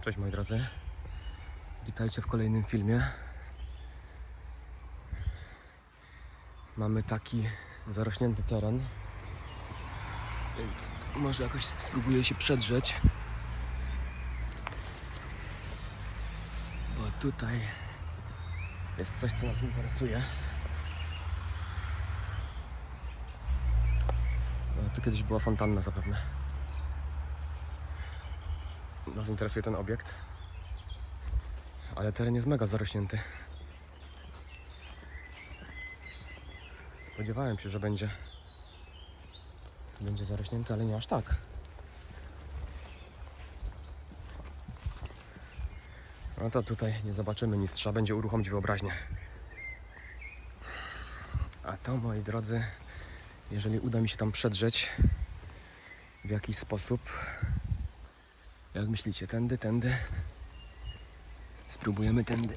Cześć moi drodzy. Witajcie w kolejnym filmie. Mamy taki zarośnięty teren, więc może jakoś spróbuję się przedrzeć. Bo tutaj jest coś, co nas interesuje. No, tu kiedyś była fontanna zapewne. Nas interesuje ten obiekt. Ale teren jest mega zarośnięty. Spodziewałem się, że będzie będzie zarośnięty, ale nie aż tak. No to tutaj nie zobaczymy nic, trzeba będzie uruchomić wyobraźnię. A to, moi drodzy, jeżeli uda mi się tam przedrzeć w jakiś sposób, jak myślicie, tędy, tędy? Spróbujemy tędy.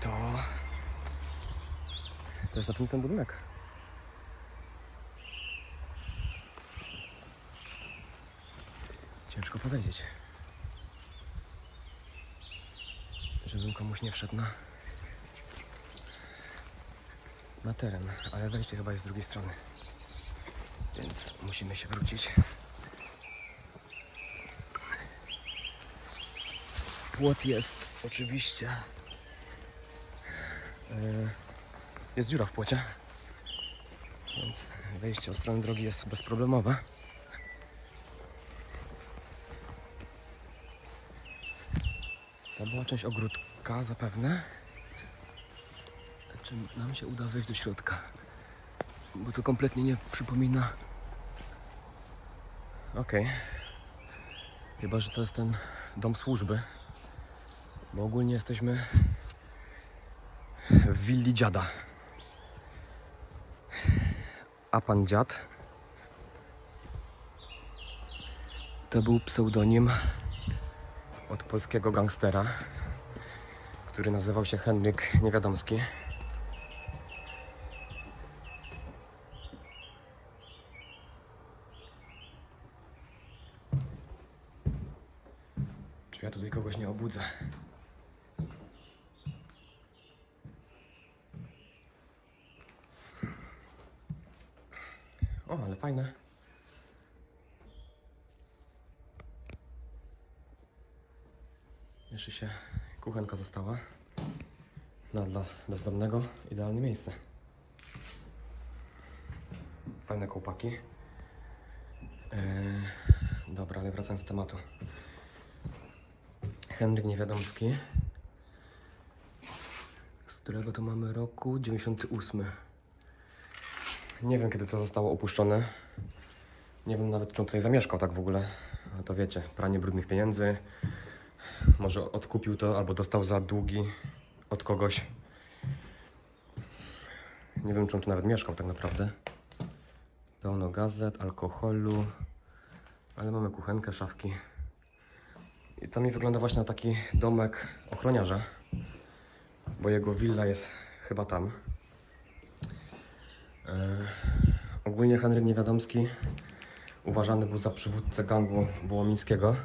To... To jest na pewno ten budynek. Ciężko powiedzieć. Żebym komuś nie wszedł na... na teren, ale wejście chyba jest z drugiej strony. Więc musimy się wrócić. Płot jest oczywiście. Yy, Jest dziura w płocie. Więc wejście od strony drogi jest bezproblemowe. To była część ogródka zapewne. Czy nam się uda wejść do środka? Bo to kompletnie nie przypomina. Okej. Chyba, że to jest ten dom służby. Bo ogólnie jesteśmy w willi dziada. A pan dziad to był pseudonim od polskiego gangstera, który nazywał się Henryk Niewiadomski. Czy ja tutaj kogoś nie obudzę? O, ale fajne. Jeszcze się kuchenka została. No, dla bezdomnego idealne miejsce. Fajne kołpaki. Yy, dobra, ale wracając do tematu. Henryk Niewiadomski, z którego to mamy roku 98. Nie wiem, kiedy to zostało opuszczone. Nie wiem nawet, czy on tutaj zamieszkał tak w ogóle. Ale to wiecie, pranie brudnych pieniędzy. Może odkupił to albo dostał za długi od kogoś. Nie wiem, czy on tu nawet mieszkał tak naprawdę. Pełno gazet, alkoholu. Ale mamy kuchenkę, szafki. I to mi wygląda właśnie na taki domek ochroniarza. Bo jego willa jest chyba tam. E, ogólnie Henryk Niewiadomski uważany był za przywódcę gangu wołomińskiego,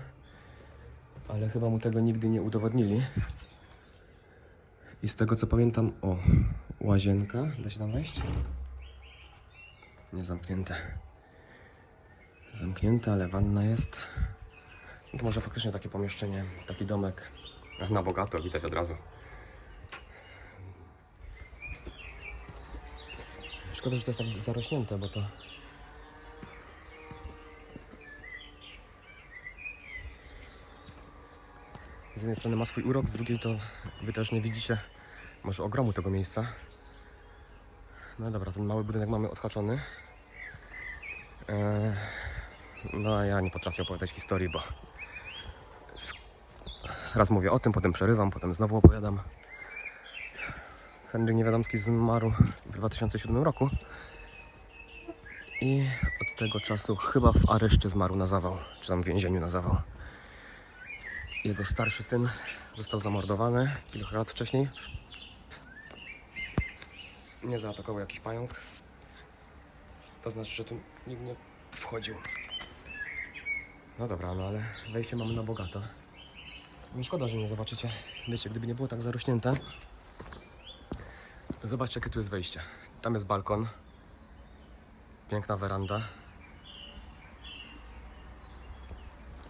ale chyba mu tego nigdy nie udowodnili. I z tego co pamiętam, o, łazienka, da się tam wejść? Nie zamknięte. Zamknięte, ale wanna jest. To może faktycznie takie pomieszczenie, taki domek na bogato, widać od razu. Szkoda, że to jest tak zarośnięte, bo to... Z jednej strony ma swój urok, z drugiej to wy też nie widzicie może ogromu tego miejsca. No dobra, ten mały budynek mamy odhaczony. Eee, no ja nie potrafię opowiadać historii, bo raz mówię o tym, potem przerywam, potem znowu opowiadam. Henryk Niewiadomski zmarł w 2007 roku. I od tego czasu chyba w areszcie zmarł na zawał, czy tam w więzieniu na zawał. Jego starszy syn został zamordowany kilka lat wcześniej. nie zaatakował jakiś pająk. To znaczy, że tu nikt nie wchodził. No dobra, no ale wejście mamy na bogato. No szkoda, że nie zobaczycie. Wiecie, gdyby nie było tak zarośnięte. Zobaczcie, jakie tu jest wejście. Tam jest balkon. Piękna weranda.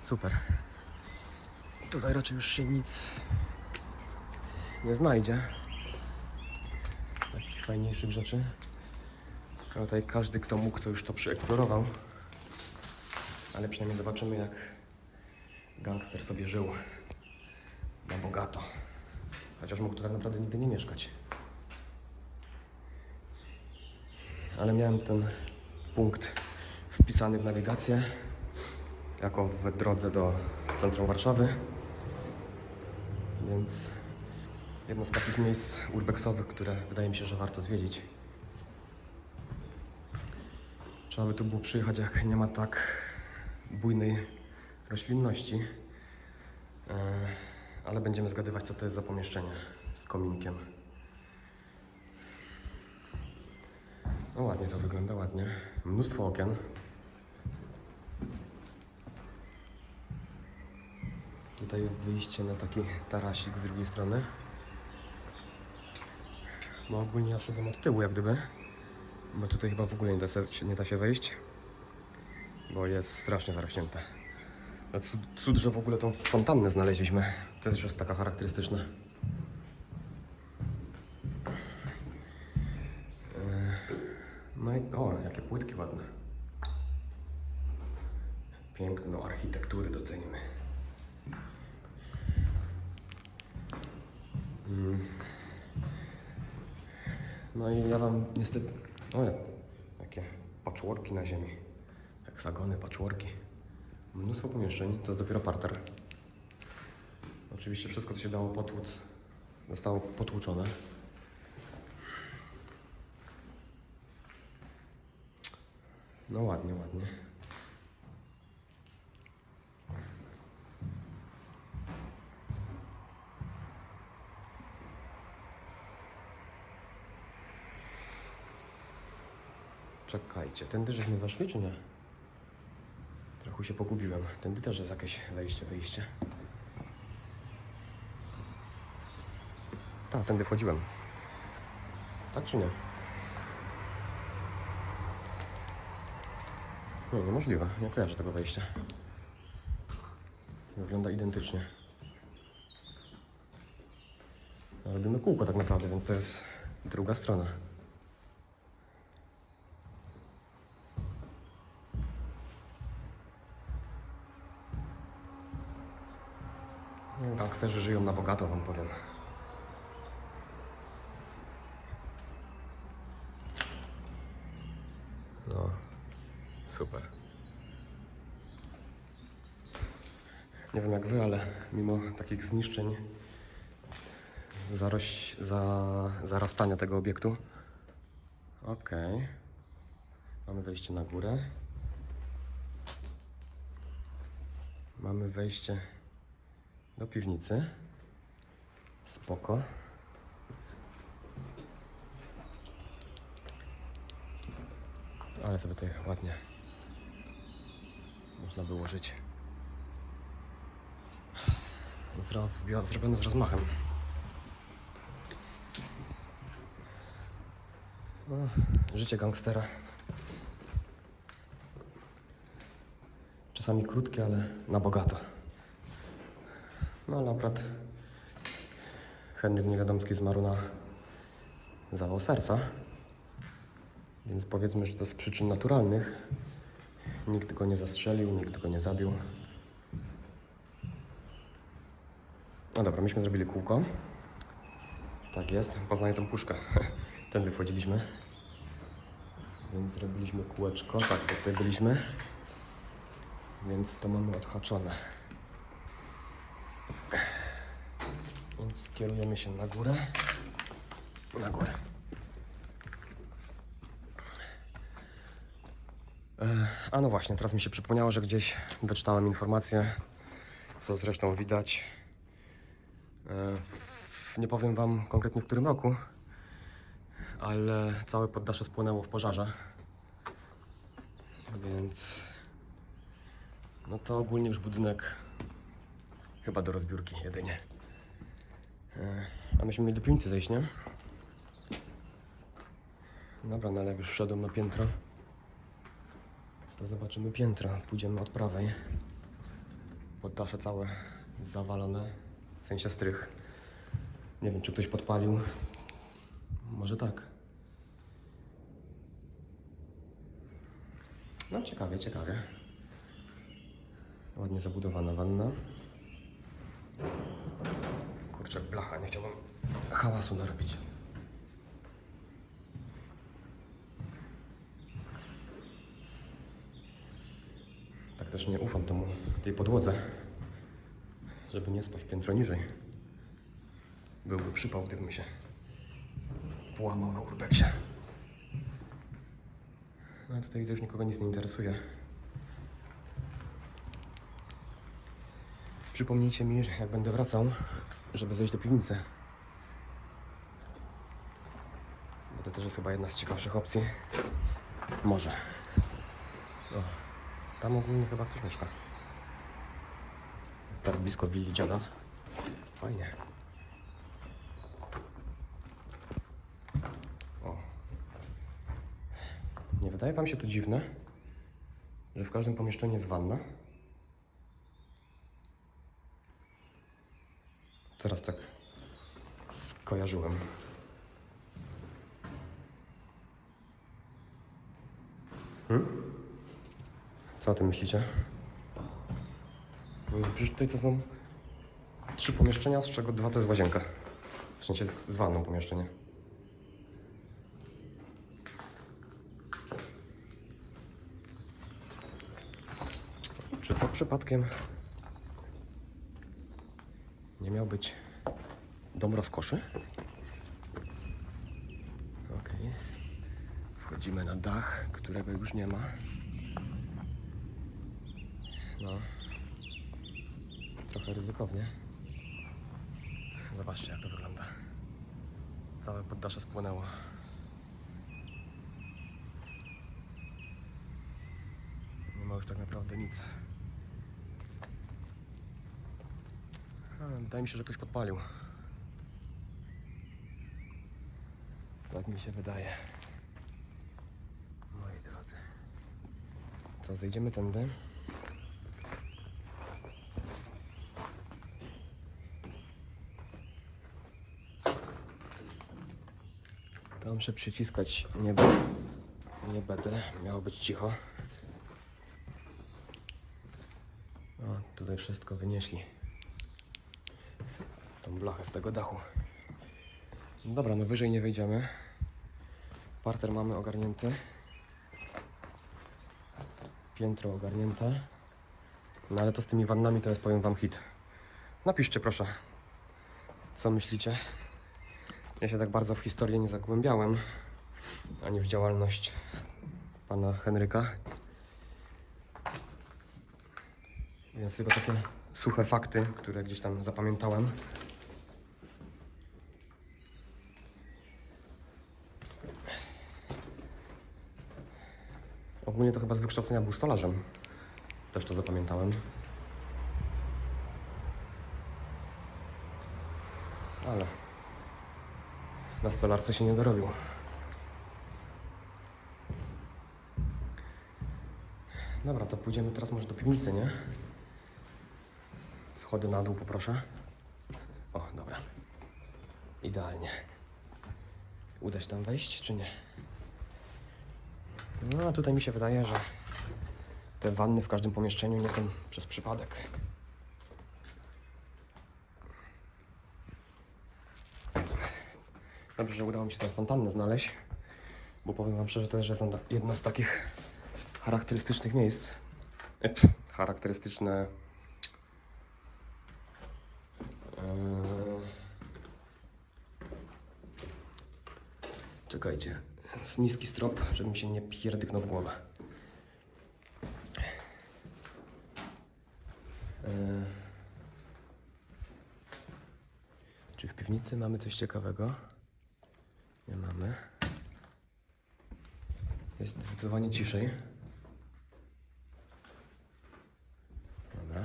Super. Tutaj raczej już się nic nie znajdzie. Takich fajniejszych rzeczy. A tutaj każdy, kto mógł, to już to przeeksplorował. Ale przynajmniej zobaczymy, jak gangster sobie żył na bogato. Chociaż mógł tu tak naprawdę nigdy nie mieszkać. Ale miałem ten punkt wpisany w nawigację jako w drodze do centrum Warszawy. Więc jedno z takich miejsc urbexowych, które wydaje mi się, że warto zwiedzić. Trzeba by tu było przyjechać, jak nie ma tak bujnej roślinności. E, Ale będziemy zgadywać, co to jest za pomieszczenie z kominkiem. No ładnie to wygląda, ładnie. Mnóstwo okien. Tutaj wyjście na taki tarasik z drugiej strony. No ogólnie ja wszedłem od tyłu jak gdyby. Bo tutaj chyba w ogóle nie da, se, nie da się wejść. Bo jest strasznie zarośnięte. Cud, cud, że w ogóle tą fontannę znaleźliśmy. To jest taka charakterystyczna. E, No i o, jakie płytki ładne. Piękno architektury docenimy. Mm. No i ja wam niestety... O, jak, jakie patchworki na ziemi. Heksagony, patchworki. Mnóstwo pomieszczeń, to jest dopiero parter. Oczywiście wszystko, co się dało potłuc, zostało potłuczone. No ładnie, ładnie. Czekajcie, tędy żeśmy weszli, czy nie? Trochę się pogubiłem. Tędy też jest jakieś wejście, wyjście. Tak, tędy wchodziłem. Tak czy nie? Nie, niemożliwe. Nie kojarzę tego wejścia. Wygląda identycznie. Robimy kółko tak naprawdę, więc to jest druga strona. No, Gangsterzy żyją na bogato, wam powiem. No, super. Nie wiem jak wy, ale mimo takich zniszczeń, zaroś, za, zarastania tego obiektu. Okej. Mamy wejście na górę. Mamy wejście do piwnicy. Spoko. Ale sobie tutaj ładnie można było żyć. Z rozbio- zrobione z rozmachem. No, życie gangstera. Czasami krótkie, ale na bogato. No ale akurat Henryk Niewiadomski zmarł na zawał serca. Więc powiedzmy, że to z przyczyn naturalnych. Nikt go nie zastrzelił, nikt go nie zabił. No dobra, myśmy zrobili kółko. Tak jest, poznaję tą puszkę. Tędy wchodziliśmy. Więc zrobiliśmy kółeczko. Tak, tutaj byliśmy. Więc to mamy odhaczone. Więc skierujemy się na górę. Na górę. A no właśnie, teraz mi się przypomniało, że gdzieś wyczytałem informację, co zresztą widać. E, Nie powiem Wam konkretnie w którym roku, ale całe poddasze spłonęło w pożarze. Więc no to ogólnie już budynek chyba do rozbiórki jedynie. E, A myśmy mieli do piwnicy zejść, nie? Dobra, no ale jak już wszedłem na piętro, zobaczymy piętro. Pójdziemy od prawej. Poddasze całe zawalone, w sensie strych. Nie wiem, czy ktoś podpalił. Może tak. No ciekawie, ciekawie. Ładnie zabudowana wanna. Kurczę, blacha, nie chciałbym hałasu narobić. Tak też nie ufam temu, tej podłodze, żeby nie spać piętro niżej. Byłby przypał, gdybym się połamał na urbeksie. No tutaj widzę, już nikogo nic nie interesuje. Przypomnijcie mi, że jak będę wracał, żeby zejść do piwnicy. Bo to też jest chyba jedna z ciekawszych opcji. Może. Tam ogólnie chyba ktoś mieszka. Tak blisko willi dziada. Fajnie. O. Nie wydaje wam się to dziwne, że w każdym pomieszczeniu jest wanna? Teraz tak skojarzyłem. Hmm? Co o tym myślicie? Przecież tutaj to są trzy pomieszczenia, z czego dwa to jest łazienka. W sensie z, wanną pomieszczenie. Czy to przypadkiem nie miał być dom rozkoszy? Okej. Wchodzimy na dach, którego już nie ma. No. Trochę ryzykownie. Zobaczcie, jak to wygląda. Całe poddasze spłonęło. Nie ma już tak naprawdę nic. Wydaje mi się, że ktoś podpalił. Tak mi się wydaje. Moi drodzy. Co, zejdziemy tędy? Tam muszę przyciskać nie, nie będę. Miało być cicho. O, tutaj wszystko wynieśli. Tą blachę z tego dachu. Dobra, no wyżej nie wejdziemy. Parter mamy ogarnięty. Piętro ogarnięte. No ale to z tymi wannami to jest, powiem wam, hit. Napiszcie proszę, co myślicie. Ja się tak bardzo w historię nie zagłębiałem, ani w działalność pana Henryka. Więc tylko takie suche fakty, które gdzieś tam zapamiętałem. Ogólnie to chyba z wykształcenia był stolarzem. Też to zapamiętałem. Ale na stolarce się nie dorobił. Dobra, to pójdziemy teraz może do piwnicy, nie? Schody na dół poproszę. O, dobra. Idealnie. Uda się tam wejść, czy nie? No, a tutaj mi się wydaje, że te wanny w każdym pomieszczeniu nie są przez przypadek. Dobrze, że udało mi się tę fontannę znaleźć, bo powiem wam szczerze, to jest jedna z takich charakterystycznych miejsc. E, pf, charakterystyczne... Eee, Czekajcie. Z niski strop, żeby mi się nie pierdyknął w głowę. Eee, Czy w piwnicy mamy coś ciekawego? Jest zdecydowanie ciszej. Dobra.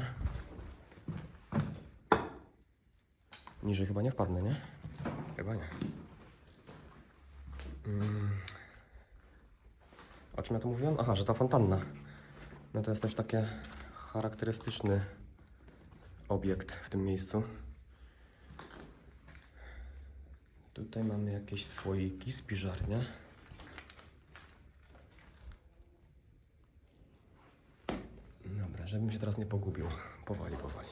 Niżej chyba nie wpadnę, nie? Chyba nie. Mm. O czym ja tu mówiłem? Aha, że ta fontanna. No to jest też taki charakterystyczny obiekt w tym miejscu. Tutaj mamy jakieś słoiki, spiżarnia. Dobra, żebym się teraz nie pogubił. Powoli, powoli.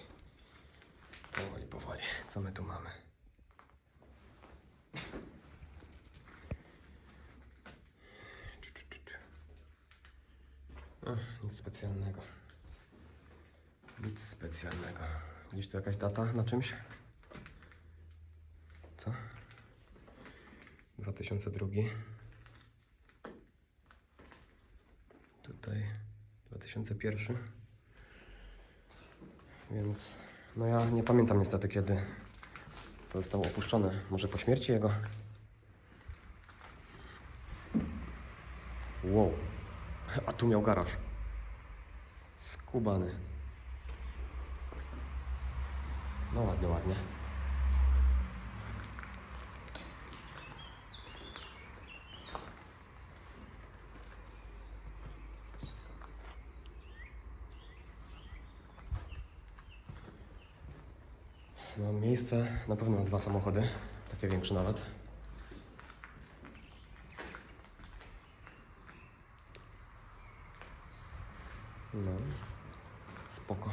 Powoli, powoli. Co my tu mamy? Nic specjalnego. Nic specjalnego. Gdzieś tu jakaś data na czymś? Co? 2002. Tutaj 2001. Więc no ja nie pamiętam niestety kiedy to zostało opuszczone. Może po śmierci jego? Wow. A tu miał garaż. Skubany. No ładnie, ładnie. Mam miejsce na pewno na dwa samochody, takie większe nawet. No, spoko.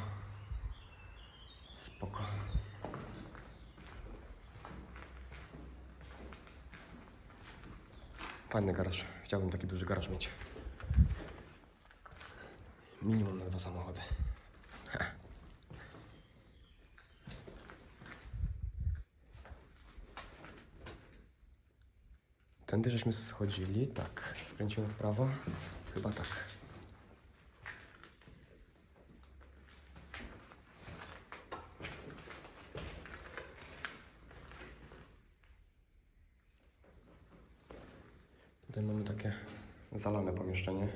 Spoko. Fajny garaż. Chciałbym taki duży garaż mieć. Minimum na dwa samochody. Tędy żeśmy schodzili, tak. Skręciłem w prawo? Chyba tak. Tutaj mamy takie zalane pomieszczenie.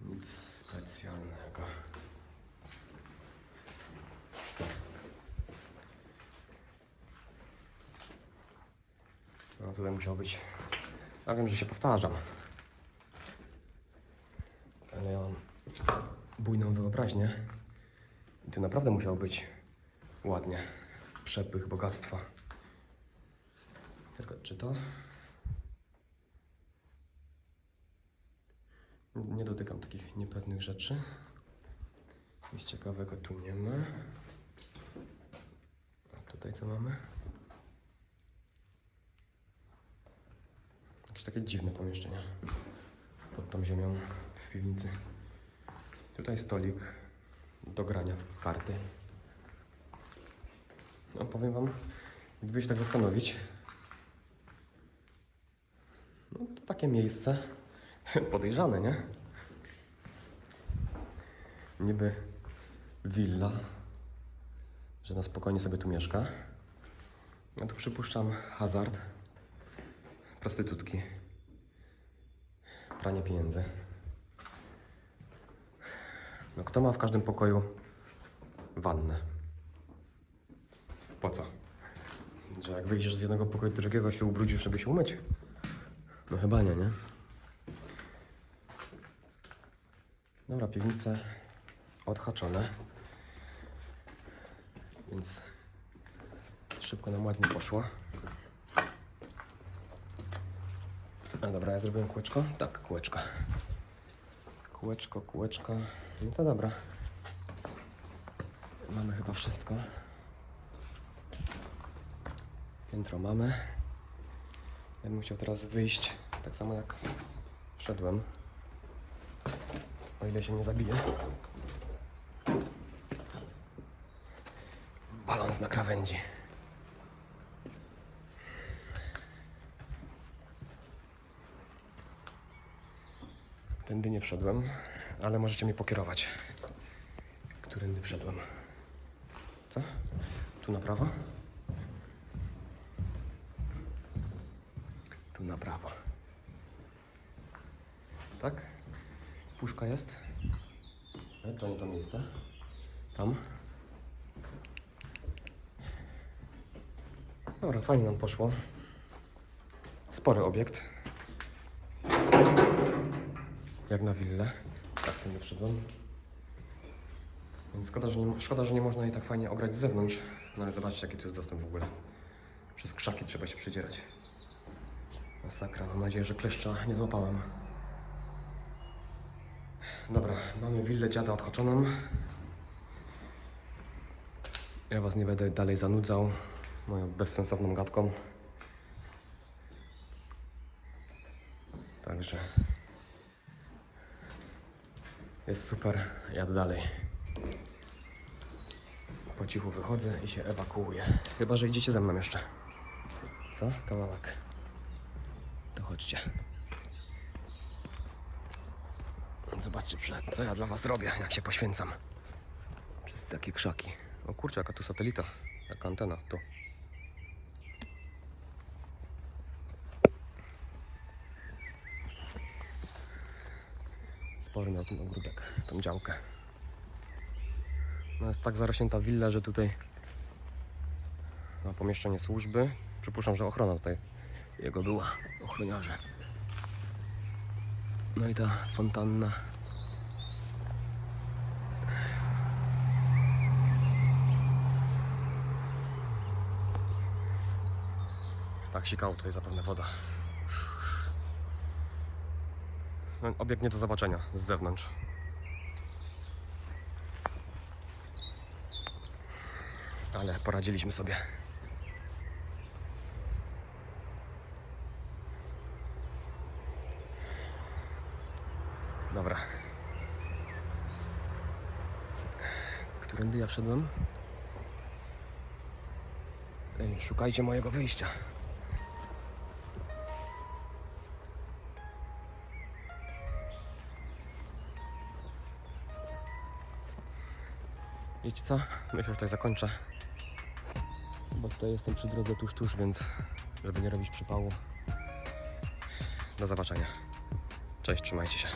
Nic specjalnego. No tutaj musiał być. Ja wiem, że się powtarzam. Ale ja mam bujną wyobraźnię. I tu naprawdę musiał być ładnie. Przepych bogactwa. Tylko czy to? Nie dotykam takich niepewnych rzeczy. Nic ciekawego tu nie ma. A tutaj co mamy? Takie dziwne pomieszczenia pod tą ziemią w piwnicy. Tutaj stolik do grania w karty. No powiem wam, gdyby się tak zastanowić, no to takie miejsce podejrzane, nie? Niby willa, że na spokojnie sobie tu mieszka. Ja tu przypuszczam hazard, prostytutki, pranie pieniędzy. No kto ma w każdym pokoju wannę? Po co? Że jak wyjdziesz z jednego pokoju do drugiego, się ubrudzisz, żeby się umyć? No chyba nie, nie? Dobra, piwnice odhaczone. Więc szybko nam ładnie poszło. A dobra, ja zrobiłem kółeczko? Tak, kółeczko. Kółeczko, kółeczko. No to dobra. Mamy chyba wszystko. Piętro mamy. Ja bym chciał teraz wyjść tak samo jak wszedłem. O ile się nie zabije. Balans na krawędzi. Tędy nie wszedłem, ale możecie mnie pokierować. Którędy wszedłem? Co? Tu na prawo? Tu na prawo. Tak? Puszka jest? E, To nie to miejsce. Tam. Dobra, fajnie nam poszło. Spory obiekt. Jak na willę. Tak, tędy wszedłem. Więc szkoda że, nie, szkoda, że nie można jej tak fajnie ograć z zewnątrz. No ale zobaczcie, jaki tu jest dostęp w ogóle. Przez krzaki trzeba się przydzierać. Masakra, mam nadzieję, że kleszcza nie złapałem. Dobra, mamy willę dziada odhaczoną. Ja was nie będę dalej zanudzał moją bezsensowną gadką. Także jest super, jadę dalej. Po cichu wychodzę i się ewakuuję. Chyba, że idziecie ze mną jeszcze. Co? Kawałek. To chodźcie. Zobaczcie, co ja dla was robię, jak się poświęcam. Przez takie krzaki. O kurczę, jaka tu satelita. Jaka antena, tu. Spory na ten ogródek, tą działkę. No jest tak zarośnięta willa, że tutaj na pomieszczenie służby. Przypuszczam, że ochrona tutaj jego była, ochroniarze. No i ta fontanna. Tak sikała tutaj zapewne woda. No, obiekt nie do zobaczenia z zewnątrz. Ale poradziliśmy sobie. Dobra. Którędy ja wszedłem? Ej, szukajcie mojego wyjścia. Wiecie co? Myślę, że tutaj zakończę. Bo tutaj jestem przy drodze tuż, tuż, więc żeby nie robić przypału. Do zobaczenia. Cześć, trzymajcie się.